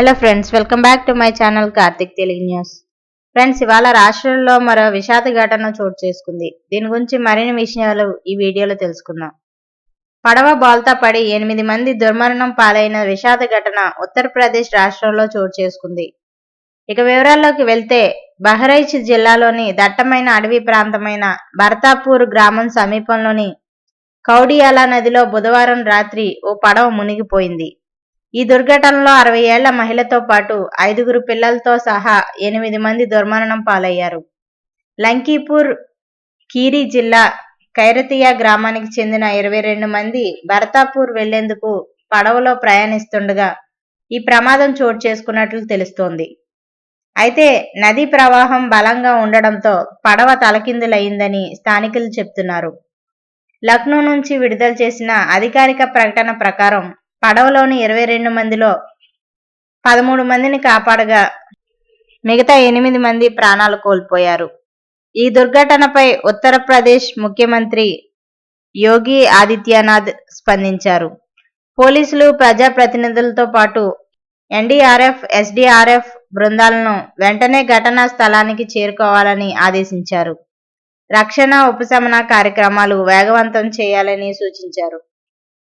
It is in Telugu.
Hello friends welcome back to my channel Karthik Telugu news friends ఇవాళ రాష్ట్రంలో మరో విషాద ఘటన చోటు చేసుకుంది. దీని గురించి మరిన్ని విషయాలు ఈ వీడియోలో తెలుసుకుందాం. పడవ బోల్తా పడి ఎనిమిది మంది దుర్మరణం పాలైన విషాద ఘటన ఉత్తరప్రదేశ్ రాష్ట్రంలో చోటు చేసుకుంది. ఇక వివరాల్లోకి వెళ్తే బహ్రైచ్ జిల్లాలోని దట్టమైన అడవి ప్రాంతమైన భర్తాపూర్ గ్రామం సమీపంలోని కౌడియాలా నదిలో బుధవారం రాత్రి ఓ పడవ మునిగిపోయింది. ఈ దుర్ఘటనలో అరవై ఏళ్ళ మహిళతో పాటు ఐదుగురు పిల్లలతో సహా ఎనిమిది మంది దుర్మరణం పాలయ్యారు. లంకీపూర్ కీరి జిల్లా ఖైరతియా గ్రామానికి చెందిన ఇరవై రెండు మంది భరతాపూర్ వెళ్ళేందుకు పడవలో ప్రయాణిస్తుండగా ఈ ప్రమాదం చోటు చేసుకున్నట్లు తెలుస్తోంది. అయితే నదీ ప్రవాహం బలంగా ఉండడంతో పడవ తలకిందులయ్యిందని స్థానికులు చెప్తున్నారు. లక్నో నుంచి విడుదల చేసిన అధికారిక ప్రకటన ప్రకారం పడవలోని ఇరవై రెండు మందిలో పదమూడు మందిని కాపాడగా మిగతా ఎనిమిది మంది ప్రాణాలు కోల్పోయారు. ఈ దుర్ఘటనపై ఉత్తరప్రదేశ్ ముఖ్యమంత్రి యోగి ఆదిత్యనాథ్ స్పందించారు. పోలీసులు ప్రజాప్రతినిధులతో పాటు ఎన్డీఆర్ఎఫ్ ఎస్డీఆర్ఎఫ్ బృందాలను వెంటనే ఘటనా స్థలానికి చేరుకోవాలని ఆదేశించారు. రక్షణ ఉపశమన కార్యక్రమాలు వేగవంతం చేయాలని సూచించారు.